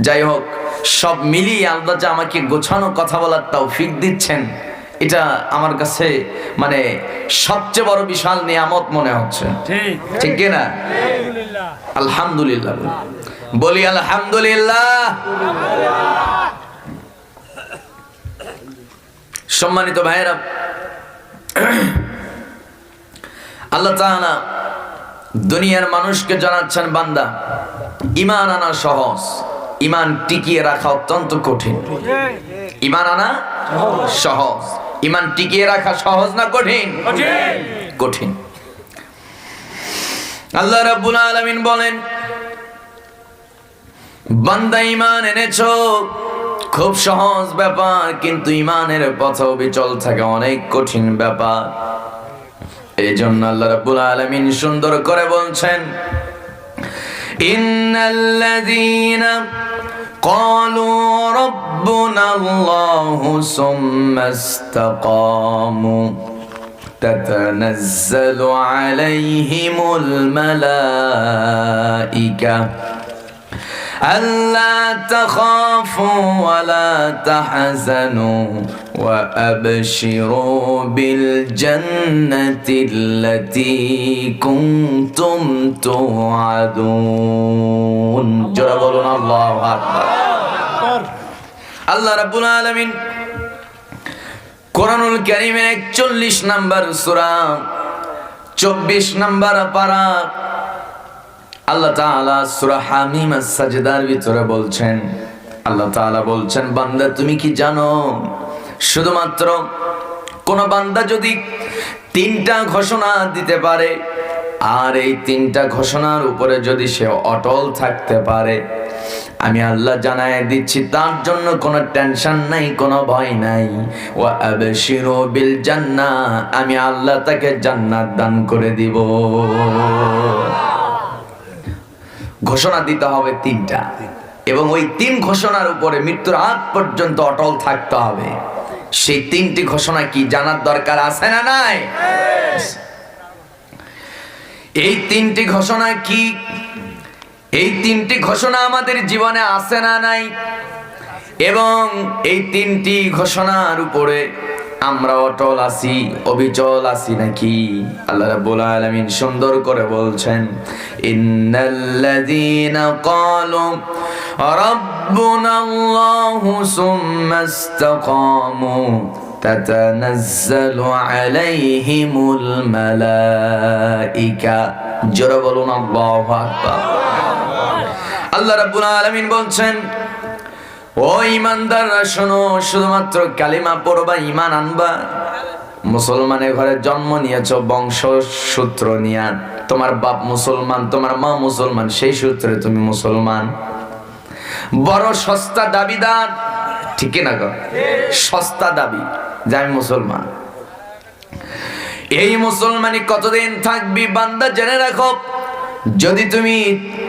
যাই হোক সব মিলিয়ে আল্লাহ যে আমাকে গোছানো কথা বলার তাও ফিক দিচ্ছেন এটা আমার কাছে মানে সবচেয়ে বড় বিশাল নিয়ামত মনে হচ্ছে। ঠিক। কিনা আলহামদুলিল্লাহ। বলি। আলহামদুলিল্লাহ। সম্মানিত ভাইয়েরা আল্লাহ তাআলা দুনিয়ার মানুষকে জানাচ্ছেন বান্দা ইমান আনা সহজ। ইমান টিকিয়ে রাখা অত্যন্ত কঠিন। ইমান আনা সহজ। ইমান টিকিয়ে রাখা সহজ না কঠিন? কঠিন। আল্লাহ রাব্বুল আলামিন বলেন, বান্দা ইমান এনেছো, খুব সহজ ব্যাপার, কিন্তু ইমানের পথে বিচল থাকে অনেক কঠিন ব্যাপার। এই জন্য আল্লাহ রাব্বুল আলামিন সুন্দর করে বলছেন إن الذين قالوا ربنا الله ثم استقاموا تتنزل عليهم الملائكة ألا تخافوا ولا تحزنوا وأبشروا بالجنة التي كنتم توعدون جرى الله أكبر আল্লাহ রাব্বুল আলামিন কোরআনুল কারীমের 41 নাম্বার সূরা 24 নাম্বার পারা আল্লাহ তাআলা সূরা হামিম আস-সাজদার ভিতরে বলছেন, আল্লাহ তাআলা বলছেন, বান্দা, তুমি কি জানো, শুধুমাত্র কোন বান্দা যদি তিনটা ঘোষণা দিতে পারে, আর এই তিনটা ঘোষণার উপরে যদি সে অটল থাকতে পারে, আমি আল্লাহ জানাই দিচ্ছি, তার জন্য কোনো টেনশন নাই, কোনো ভয় নাই। ও আবশিরু বিল জান্নাহ, আমি আল্লাহ তাকে জান্নাত দান করে দিব। ঘোষণা দিতে হবে তিনটা। এবং ওই তিন ঘোষণার উপরে মৃত্যুর আগ পর্যন্ত অটল থাকতে হবে। সেই তিনটি ঘোষণা কি জানার দরকার আছে না নাই? এই তিনটি ঘোষণা কি? এই তিনটি ঘোষণা আমাদের জীবনে আছে না নাই? এবং এই তিনটি ঘোষণার উপরে আমরা অটল আছি, অবিচল আছি নাকি? আল্লাহ রাব্বুল আলামিন সুন্দর করে বলছেন, ইন্নাল্লাযীনা ক্বালু, রাব্বুনা আল্লাহু সুম্মা ইসতাকামু, তাতানাজ্জালু আলাইহিমুল মালাইকা। জোরে বলুন, আল্লাহু আকবার। আল্লাহ রাব্বুল আলামিন বলছেন ও ইমানদাররা, শোনো, শুধুমাত্র কালিমা পড়বা ইমান আনবা। মুসলমানের ঘরে জন্ম নিয়েছ বংশ সূত্র নিয়া। তোমার বাপ মুসলমান, তোমার মা মুসলমান, সেই সূত্রে তুমি মুসলমান। বড় সস্তা দাবিদার, ঠিক না গো? সস্তা দাবি যে আমি মুসলমান। এই মুসলমানি কতদিন থাকবি বান্দা জেনে রাখো। যদি তুমি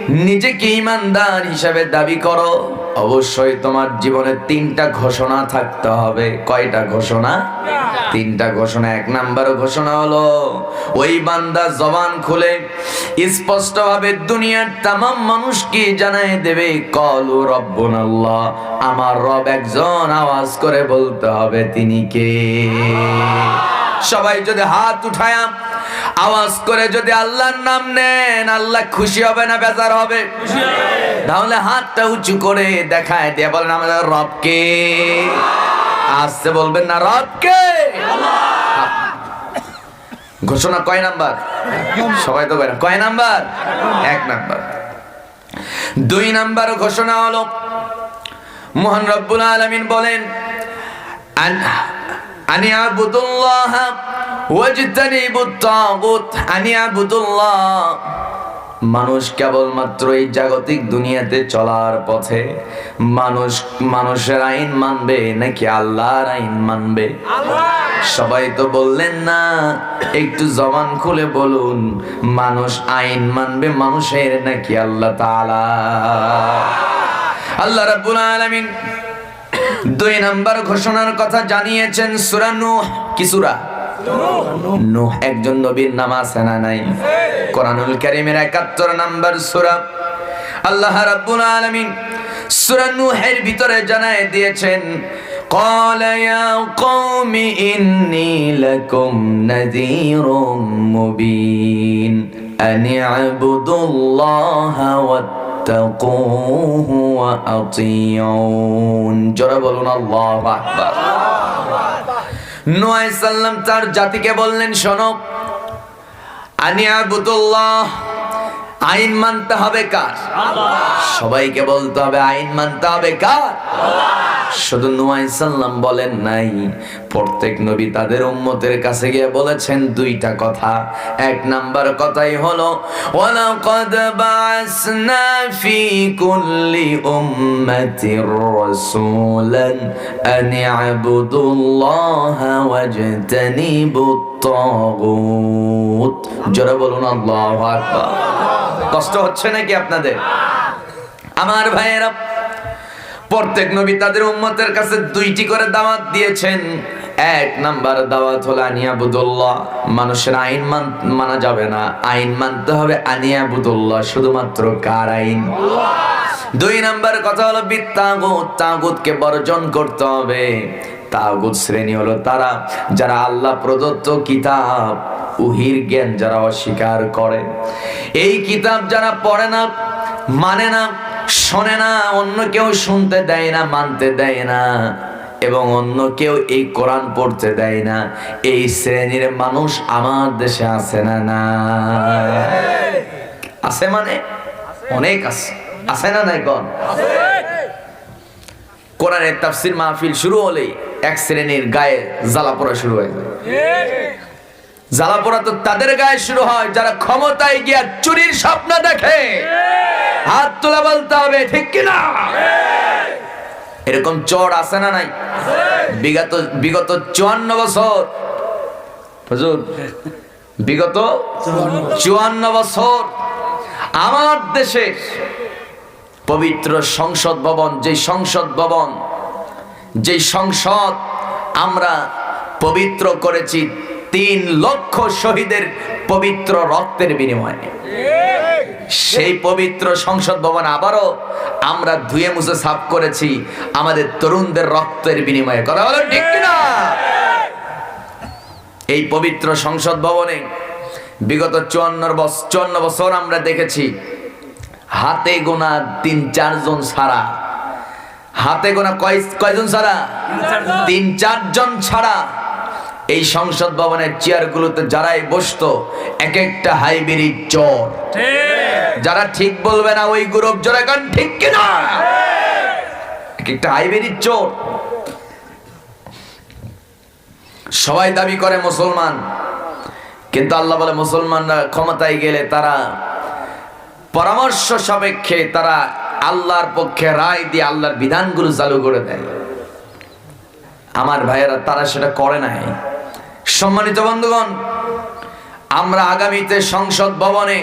নিজেকে ইমানদার হিসাবে দাবি করো অবশ্যই তোমার জীবনে তিনটা ঘোষণা থাকতে হবে। কয়টা ঘোষণা? তিনটা ঘোষণা। এক নাম্বার ঘোষণা হলো, ওই বান্দা জবান খুলে স্পষ্ট ভাবে দুনিয়ার তামাম মানুষকে জানাই দেবে, কলু রব্বুন আল্লাহ। আমার রব একজন আওয়াজ করে বলতে হবে, তিনি কে? সবাই যদি হাত উঠায় আওয়াজ করে যদি আল্লাহর নাম নেন আল্লাহ খুশি হবে না বেজার হবে? তাহলে হাতটা উঁচু করে দেখায় দিয়ে বলেন আমাদের রবকে আসতে বলবেন না রবকে ঘোষণা কয় নাম্বার? সবাই তো কয় কয় নাম্বার? এক নাম্বার। দুই নাম্বার ঘোষণা হলো মোহন রব্বুল আলমিন বলেন আনি আবুদুল্লাহ মানুষ কেবলমাত্র এই জাগতিক দুনিয়াতে চলার পথে মানুষ, মানুষের আইন মানবে নাকি আল্লাহর আইন মানবে? সবাই তো বললেন না, একটু জবান খুলে বলুন, মানুষ আইন মানবে মানুষের নাকি আল্লাহ তাআলা? আল্লাহ রাব্বুল আলামিন দুই নাম্বার ঘোষণার কথা জানিয়েছেন সূরা নূহ, কি সূরা? নূহ একজন নবীর নাম আছে না নাই কোরআনুল কারীমের 71 নাম্বার সূরা আল্লাহ রাব্বুল আলামিন সূরা নূহের ভিতরে জানায় দিয়েছেন قال يا قوم إني لكم نذير مبين أن اعبدوا الله واتقوه وأطيعون জোরে বলুন আল্লাহু আকবার সাল্লাম তার জাতিকে বললেন শোনক আনিয়া আবুদুল্লাহ আইন মানতে হবে কার? সবাইকে বলতে হবে আইন মানতে হবে কার? শুধু নুয়াই সাল্লাম বলেন নাই, প্রত্যেক নবী তাদের উম্মতের কাছে গিয়ে বলেছেন দুইটা কথা। এক নাম্বার কথাই হলো, ওয়ালাকাদ বাসনা ফি কুল্লি উম্মাতির রাসূলান আন ইবুদুল্লাহা ওয়াজতানিবুত। তাগুত। জোরে বলুন, আল্লাহু আকবার। কষ্ট হচ্ছে নাকি আপনাদের? আমার ভাইয়েরা, প্রত্যেক নবী তাদের উম্মতের কাছে দুইটি করে দাওয়াত দিয়েছেন। এক নাম্বার দাওয়াত হলো আনিয়া বুদুল্লাহ মানুষের আইন মান- যাবে না। আইন মানতে হবে আনিয়াবুদুল্লাহ শুধুমাত্র কার আইন? দুই নাম্বার কথা হলো বিত্তাগুত। তাগুতকে বর্জন করতে হবে। তাগুত শ্রেণি হলো তারা যারা আল্লাহ প্রদত্ত কিতাব উহির জ্ঞান যারা অস্বীকার করে। এই কিতাব যারা পড়ে না মানে না শোনে না অন্য কেউ শুনতে দেয় না মানতে দেয় না এবং অন্য কেউ এই কোরআন পড়তে দেয় না এই শ্রেণির মানুষ আমার দেশে আছে না না আছে মানে? অনেক আছে। আছে না নাই কন? কোরআনের তাফসির মাহফিল শুরু হলেই এক শ্রেণির গায়ে জ্বালা পড়া শুরু হয়ে যায়। জ্বালা পড়া তো তাদের গায়ে শুরু হয়, যারা ক্ষমতায় গিয়া চুরির স্বপ্ন দেখে। হাত তোলা বলতে হবে, ঠিক কিনা এরকম চোর আছে না নাই? বিগত বিগত চুয়ান্ন বছর। হুজুর, বিগত চুয়ান্ন বছর। আমার দেশে পবিত্র সংসদ ভবন যে সংসদ ভবন যে সংসদ আমরা পবিত্র করেছি, তিন লক্ষ শহীদের পবিত্র রক্তের বিনিময়ে। সেই পবিত্র সংসদ ভবন আবারও আমরা ধুয়ে মুছে সাফ করেছি, আমাদের তরুণদের রক্তের বিনিময়ে। কথা বলো ঠিক না এই পবিত্র সংসদ ভবনে বিগত চুয়ান্ন বছর চুয়ান্ন বছর আমরা দেখেছি, হাতে গোনা তিন চারজন ছাড়া হাতে গোনা কয় কয়জন ছাড়া? তিন চারজন ছাড়া। এই সংসদ ভবনের চেয়ারগুলোতে যারাই বসতো এক একটা হাইব্রিড চোর। যারা ঠিক বলবে না ওই গ্রুপ জোরে কান ঠিক কিনা? এক একটা হাইব্রিড চোর। সবাই দাবি করে মুসলমান। কিন্তু আল্লাহ বলে মুসলমানরা ক্ষমতায় গেলে তারা পরামর্শ সাপেক্ষে তারা আল্লাহর পক্ষে রায় দিয়ে আল্লাহর বিধানগুলো চালু করে দেয়। আমার ভাইয়েরা, তারা সেটা করে নাই। সম্মানিত বন্ধুগণ, আমরা আগামীতে সংসদ ভবনে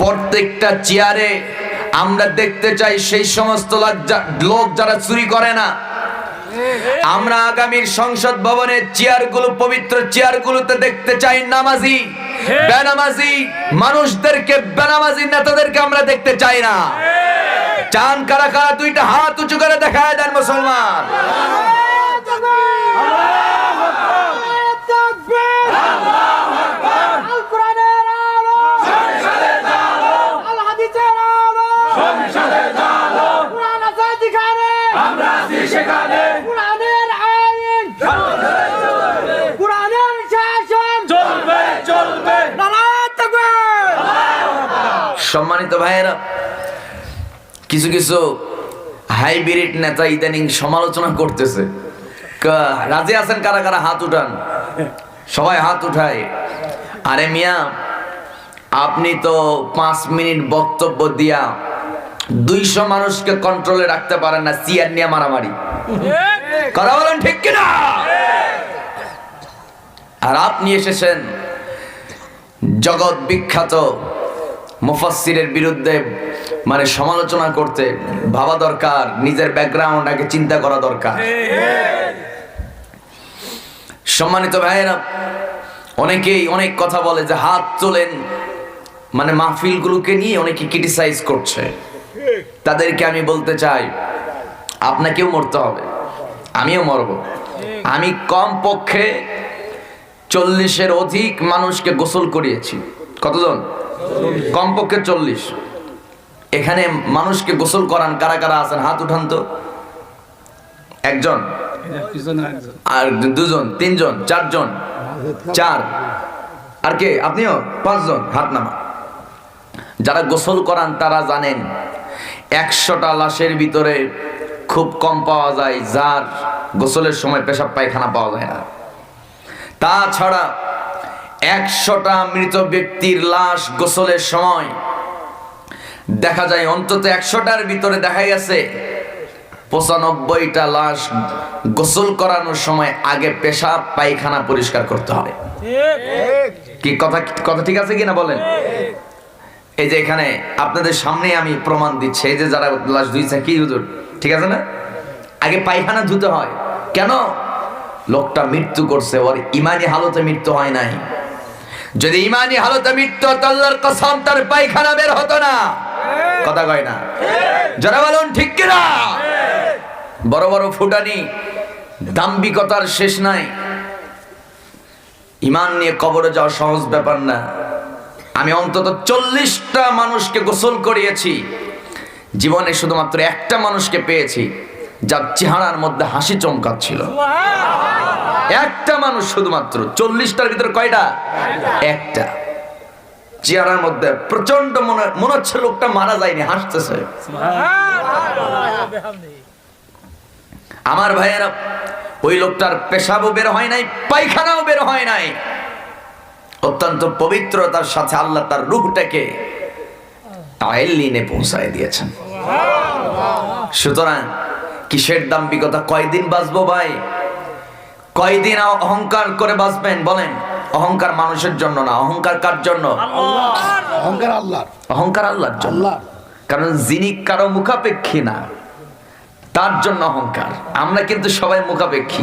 প্রত্যেকটা চেয়ারে আমরা দেখতে চাই সেই সমস্ত লোক যারা চুরি করে না। আমরা আগামীর সংসদ ভবনের চেয়ারগুলো, পবিত্র চেয়ারগুলোতে দেখতে চাই নামাজি, বেনামাজি, মানুষদেরকে, বেনামাজি নেতাদেরকে আমরা দেখতে চাই না। চান কারা কারা দুইটা হাত উঁচু করে দেখায় দেন মুসলমান। সম্মানিত ভাইয়েরা কিছু কিছু হাইব্রিড নেতা ইদানিং সমালোচনা করতেছে। রাজি আছেন কারা কারা? হাত উঠান। সবাই হাত উঠায়। আরে মিয়া, আপনি তো পাঁচ মিনিট বক্তব্য দিয়া দুইশো মানুষকে কন্ট্রোলে রাখতে পারেন না চেয়ার নিয়ে মারামারি। কথা বলেন ঠিক কিনা? আর আপনি এসেছেন জগৎ বিখ্যাত মুফাসসিরের বিরুদ্ধে মানে সমালোচনা করতে ভাবা দরকার, নিজের ব্যাকগ্রাউন্ড আগে চিন্তা করা দরকার। সম্মানিত ভাইয়েরা, অনেকেই অনেক কথা বলে যে হাত তোলেন মানে মাহফিলগুলোকে নিয়ে অনেকে ক্রিটিসাইজ করছে। তাদেরকে আমি বলতে চাই, আপনাকেও মরতে হবে, আমিও মরব। আমি কম পক্ষে চল্লিশের অধিক মানুষকে গোসল করিয়েছি। কতজন? কমপক্ষে চল্লিশ। এখানে মানুষকে গোসল করান, কারা কারা আছেন? হাত উঠান তো। একজন। আর দুজন, তিনজন, চারজন, চার। আর কে? আপনিও? পাঁচজন, হাত নামা। যারা গোসল করান, তারা জানেন, একশোটা লাশের ভিতরে খুব কম পাওয়া যায়, যার গোসলের সময় পেশাব পায়খানা পাওয়া যায় না। তাছাড়া একশোটা মৃত ব্যক্তির লাশ গোসলের সময়। দেখা যায় অন্তত একশোটার ভিতরে দেখা গেছে পঁচানব্বইটা লাশ গোসল করানোর সময় আগে পেশাব, পায়খানা পরিষ্কার করতে হবে। কি কথা কথা ঠিক আছে কিনা বলেন? এই যে এখানে আপনাদের সামনে আমি প্রমাণ দিচ্ছি, এই যে যারা লাশ ধুইছে, কি হুজুর? ঠিক আছে না? আগে পায়খানা ধুতে হয়। কেন? লোকটা মৃত্যু করছে, ওর ইমানি হালতে মৃত্যু হয় নাই। যদি ইমানি হালতে মৃত্যু হতো, আল্লাহর কসম, তার পায়খানা বের হতো না। কথা কয় না? যারা বলুন, ঠিক কিনা? বড় বড় ফুটানি দাম্বিকতার শেষ নাই। ইমান নিয়ে কবরে যাওয়া সহজ ব্যাপার না। আমি অন্তত চল্লিশটা মানুষকে গোসল করিয়েছি। জীবনে শুধুমাত্র একটা মানুষকে পেয়েছি, যার চেহারার মধ্যে হাসি চমকাচ্ছিল। একটা মানুষ শুধুমাত্র চল্লিশটার ভিতরে কয়টা? একটা। চেহারার মধ্যে প্রচণ্ড মনে মনে হচ্ছে লোকটা মারা যায়নি হাসতেছে। আমার ভাইয়েরা ওই লোকটার পেশাবও বের হয় নাই পায়খানাও বের হয় নাই। অত্যন্ত পবিত্রতার সাথে আল্লাহ তার রূহটাকে আইলিনে পৌঁছায় দিয়েছেন। সুতরাং কিসের দাম্বিকতা কয়দিন বাঁচবো ভাই? কয়দিন অহংকার করে বাঁচবেন? বলেন অহংকার মানুষের জন্য না অহংকার কার জন্য? অহংকার আল্লাহর। অহংকার আল্লাহর জন্য। আল্লাহ কারণ যিনি কারও মুখাপেক্ষী না তার জন্য অহংকার। আমরা কিন্তু সবাই মুখাপেক্ষী।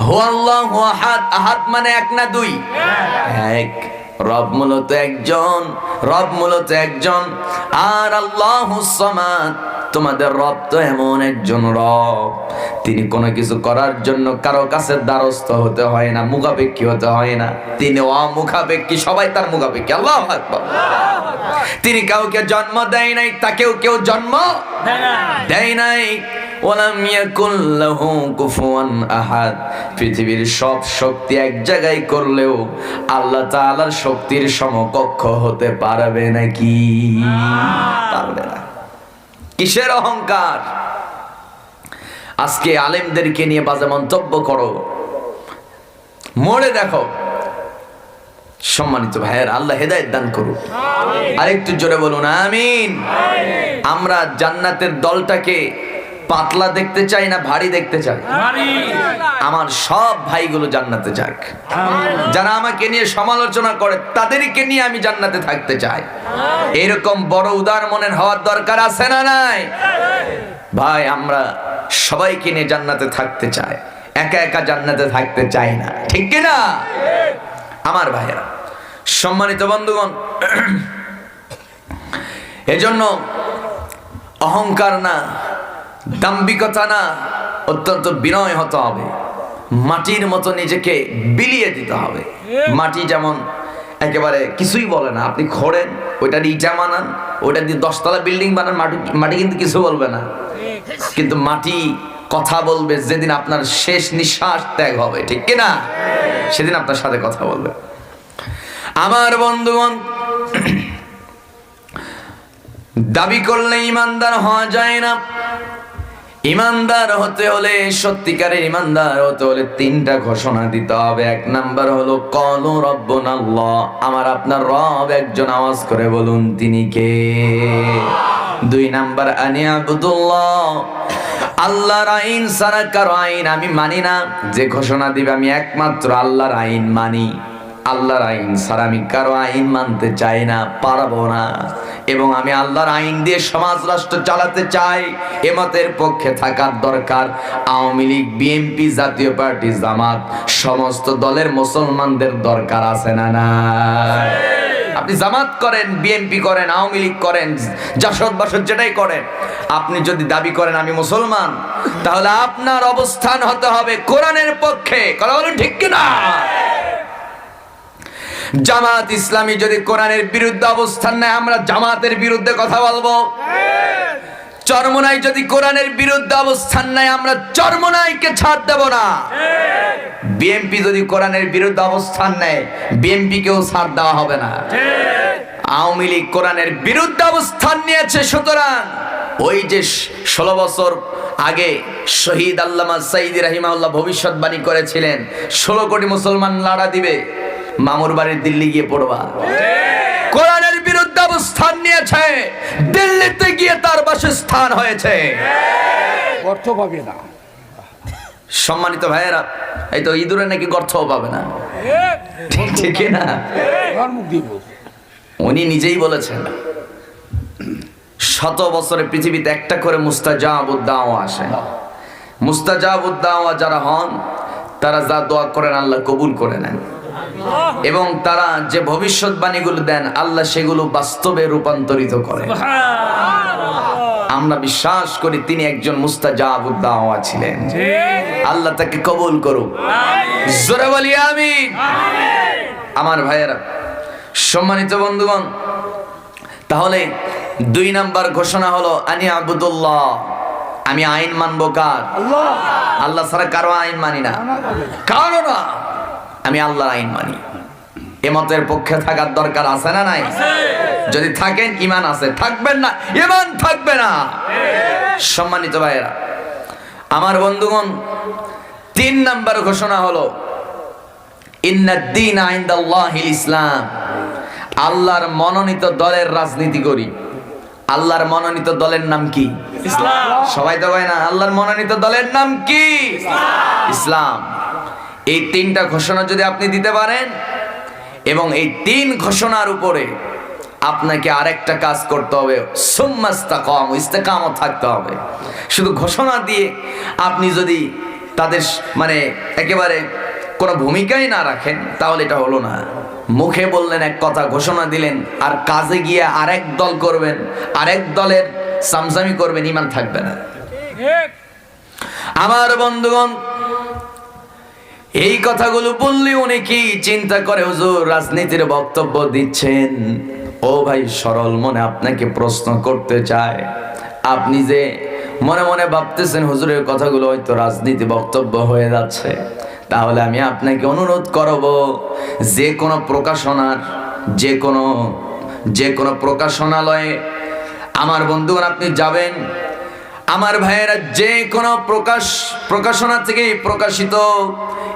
আহাদ। আহাদ মানে এক না দুই? এক। রব মূলত একজন রব মূলত একজন। আর আল্লাহু সামাদ তোমাদের রব তো এমন একজন রব। তিনি কোনো কিছু করার জন্য কারও কাছে দ্বারস্থ হতে হয় না মুখাপেক্ষী হতে হয় না। তিনি অমুখাপেক্ষী সবাই তার মুখাপেক্ষী। আল্লাহ তিনি কাউকে জন্ম দেয় নাই তাকেও কেউ জন্ম দেয় নাই। ওয়ালাম ইয়াকুল লাহু কুফুয়ান আহাদ। পৃথিবীর সব শক্তি এক জায়গায় করলেও আল্লাহ তাআলার শক্তির সমকক্ষ হতে পারবে নাকি? পারবে না। কিসের অহংকার? আজকে আলেমদেরকে নিয়ে বাজে মন্তব্য করো। মরে দেখো। সম্মানিত ভাইয়ের আল্লাহ হেদায়েত দান করুন আরেকটু জোরে বলুন আমিন। আমরা জান্নাতের দলটাকে পাতলা দেখতে চাই না ভারী দেখতে চাই? আমার সব ভাইগুলো জান্নাতে যাক। যারা আমাকে নিয়ে সমালোচনা করে তাদেরকে নিয়ে আমি জান্নাতে থাকতে চাই। এরকম বড় উদার মনের হওয়ার দরকার আছে না নাই? ভাই আমরা সবাইকে নিয়ে জান্নাতে থাকতে চাই। একা একা জান্নাতে থাকতে চাই না। ঠিক কিনা আমার ভাইয়েরা সম্মানিত বন্ধুগণ এজন্য অহংকার না দাম্বিকতা না অত্যন্ত বিনয় হতে হবে। মাটির মতো নিজেকে বিলিয়ে দিতে হবে। মাটি যেমন একেবারে কিছুই বলে না, আপনি খোঁড়েন, ওইটা দিয়ে ইটা বানান, ওইটা দিয়ে দশতলা বিল্ডিং বানান, মাটি মাটি কিন্তু কিছু বলবে না। কিন্তু মাটি কথা বলবে, যেদিন আপনার শেষ নিঃশ্বাস ত্যাগ হবে, ঠিক কিনা সেদিন আপনার সাথে কথা বলবে। আমার বন্ধুগণ, দাবি করলে ইমানদার হওয়া যায় না। ইমানদার হতে হলে, সত্যিকারের ইমানদার হতে হলে তিনটা ঘোষণা দিতে হবে। এক নাম্বার হলো, কল রব্বন আল্লাহ আমার আপনার রব একজন আওয়াজ করে বলুন, তিনি কে? দুই নাম্বার, আনি আবুদুল্লাহ। আল্লাহর আইন সারা কারও আইন আমি মানি না। যে ঘোষণা দিবে, আমি একমাত্র আল্লাহর আইন মানি। আল্লাহর আইন ছাড়া আমি কারও আইন মানতে চাই না, পারব না। এবং আমি আল্লাহর আইন দিয়ে সমাজ রাষ্ট্র চালাতে চাই, এমতের পক্ষে থাকার দরকার। আওয়ামী লীগ বিএনপি জাতীয় পার্টি, জামাত, সমস্ত দলের মুসলমানদের দরকার আছে না না আপনি জামাত করেন বিএনপি করেন, আওয়ামী লীগ করেন জাসদ বাসদ যেটাই করেন, আপনি যদি দাবি করেন আমি মুসলমান, তাহলে আপনার অবস্থান হতে হবে কোরআনের পক্ষে। কথা বলুন ঠিক কিনা? জামাত ইসলামী যদি কোরআনের বিরুদ্ধে অবস্থান নেয়, আমরা জামাতের বিরুদ্ধে কথা বলব। চরমনাই যদি কোরআনের বিরুদ্ধে অবস্থান নেয়, আমরা চরমনাইকে ছাড় দেব না। বিএনপি যদি কোরআনের বিরুদ্ধে অবস্থান নেয় বিএনপি কেও ছাড় দেওয়া হবে না। আওয়ামী লীগ কোরআনের বিরুদ্ধে অবস্থান নিয়েছে, সুতরাং ওই যে ষোলো বছর আগে শহীদ আল্লামা সাইদি রাহিমাউল্লাহ ভবিষ্যৎবাণী করেছিলেন, ষোলো কোটি মুসলমান লাড়া দিবে। মামুর বাড়ির দিল্লি গিয়ে পড়বা। কোরআনের বিরুদ্ধে অবস্থান নিয়েছে দিল্লিতে গিয়ে তার বাসস্থান হয়েছে। অর্থ পাবে না। সম্মানিত ভাইয়েরা এই তো ইঁদুরে নাকি গর্থও পাবে না। ঠিক না। উনি নিজেই বলেছেন শত বছরে পৃথিবীতে একটা করে মুস্তাজাবুদ্দাওয়া আসে। মুস্তাজাবুদ্দাওয়া যারা হন তারা যা দোয়া করেন আল্লাহ কবুল করে নেন। এবং তারা যে ভবিষ্যৎবাণীগুলো দেন আল্লাহ সেগুলো বাস্তবে রূপান্তরিত করেন আমরা বিশ্বাস করি তিনি একজন মুস্তাজাবুদ্দাওয়া ছিলেন। আল্লাহ তাকে কবুল করুক। জোরে বলি আমি আমার ভাইয়েরা সম্মানিত বন্ধুগণ তাহলে দুই নাম্বার ঘোষণা হলো আনি আবুদুল্লাহ আমি আইন মানবো কার? আল্লাহ। আল্লাহ ছাড়া কারও আইন মানি না। কারও না। আমি আল্লাহর আইন মানি। এমতের পক্ষে থাকার দরকার আছে না নাই? যদি থাকেন ইমান আছে। থাকবেন না ইমান থাকবে না। সম্মানিত ভাইয়েরা আমার বন্ধুগণ তিন নাম্বার ঘোষণা হলো ইন্নাদ্দিন আইন্দাল্লাহিল ইসলাম। আল্লাহর মনোনীত দলের রাজনীতি করি। আল্লাহর মনোনীত দলের নাম কি? ইসলাম। সবাই তো কয় না আল্লাহর মনোনীত দলের নাম কি? ইসলাম। এই তিনটা ঘোষণা যদি আপনি দিতে পারেন এবং এই তিন ঘোষণার উপরে আপনাকে আরেকটা কাজ করতে হবে। সুম্মাস্তাকাম ইস্তেকামও থাকতে হবে। শুধু ঘোষণা দিয়ে আপনি যদি তাদের মানে একেবারে কোনো ভূমিকাই না রাখেন তাহলে এটা হলো না। মুখে বললেন এক কথা ঘোষণা দিলেন আর কাজে গিয়ে আরেক দল করবেন আরেক দলের সামসামি করবেন ইমান থাকবে না। আমার বন্ধুগণ এই কথাগুলো বললে উনি কি চিন্তা করে হুজুর? রাজনীতির বক্তব্য দিচ্ছেন। ও ভাই, সরল মনে আপনাকে প্রশ্ন করতে চায়। আপনি যে মনে মনে ভাবতেছেন হুজুরের কথাগুলো হয়তো রাজনীতি বক্তব্য হয়ে যাচ্ছে। তাহলে আমি আপনাকে অনুরোধ করব, যে কোনো প্রকাশনার, যে কোনো যে কোনো প্রকাশনালয়ে আমার বন্ধুগণ, আপনি যাবেন আমার ভাইয়েরা, যে কোনো প্রকাশ, প্রকাশনা থেকে প্রকাশিত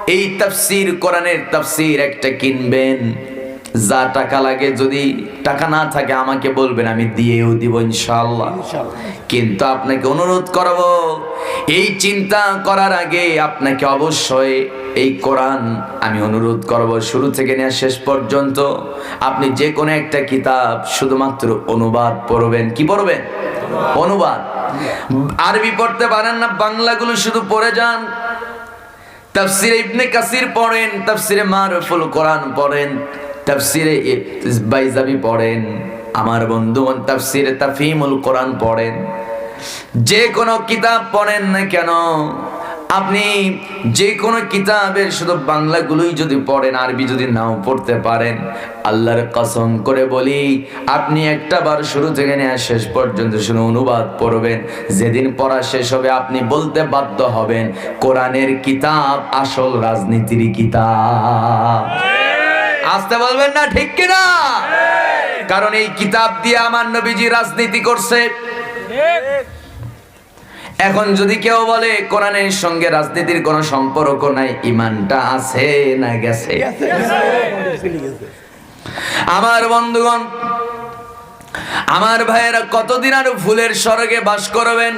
এই তাফসির, কোরআনের তাফসির একটা কিনবেন। যা টাকা লাগে, যদি টাকা না থাকে, আমাকে বলবেন, আমি দিয়েও দিব ইনশাআল্লাহ। কিন্তু আপনাকে অনুরোধ করব, এই চিন্তা করার আগে আপনাকে অবশ্যই এই কোরআন আমি অনুরোধ করব, শুরু থেকে নিয়ে শেষ পর্যন্ত। আপনি যে কোনো একটা কিতাব শুধুমাত্র অনুবাদ পড়বেন। কি পড়বেন? অনুবাদ। আরবি পড়তে পারেন না, বাংলাগুলো শুধু পড়ে যান। তাফসিরে ইবনে কাসির পড়েন, তাফসিরে মারফুল কোরআন পড়েন, তাফসিরে বাইজাবি পড়েন, আমার বন্ধুগণ তাফসিরে তাফিমুল কোরআন পড়েন। যে কোনো কিতাব পড়েন না কেন আপনি যে কোনো কিতাবের শুধু বাংলাগুলোই যদি পড়েন, আরবি যদি নাও পড়তে পারেন, আল্লাহর কসম করে বলি, আপনি একটা বার শুরু থেকে নিয়ে শেষ পর্যন্ত শুনে অনুবাদ পড়বেন। যেদিন পড়া শেষ হবে, আপনি বলতে বাধ্য হবেন, কোরআনের কিতাব আসল রাজনীতির কিতাব। আসতে বলবেন না ঠিক কিনা? কারণ এই কিতাব দিয়ে আমার নবীজি রাজনীতি করছে। এখন যদি কেউ বলে কোরআনের সঙ্গে রাজনীতির কোনো সম্পর্ক নাই ইমানটা আছে না গেছে। আমার বন্ধুগণ আমার ভাইয়েরা কতদিন আর ফুলের স্বর্গে বাস করবেন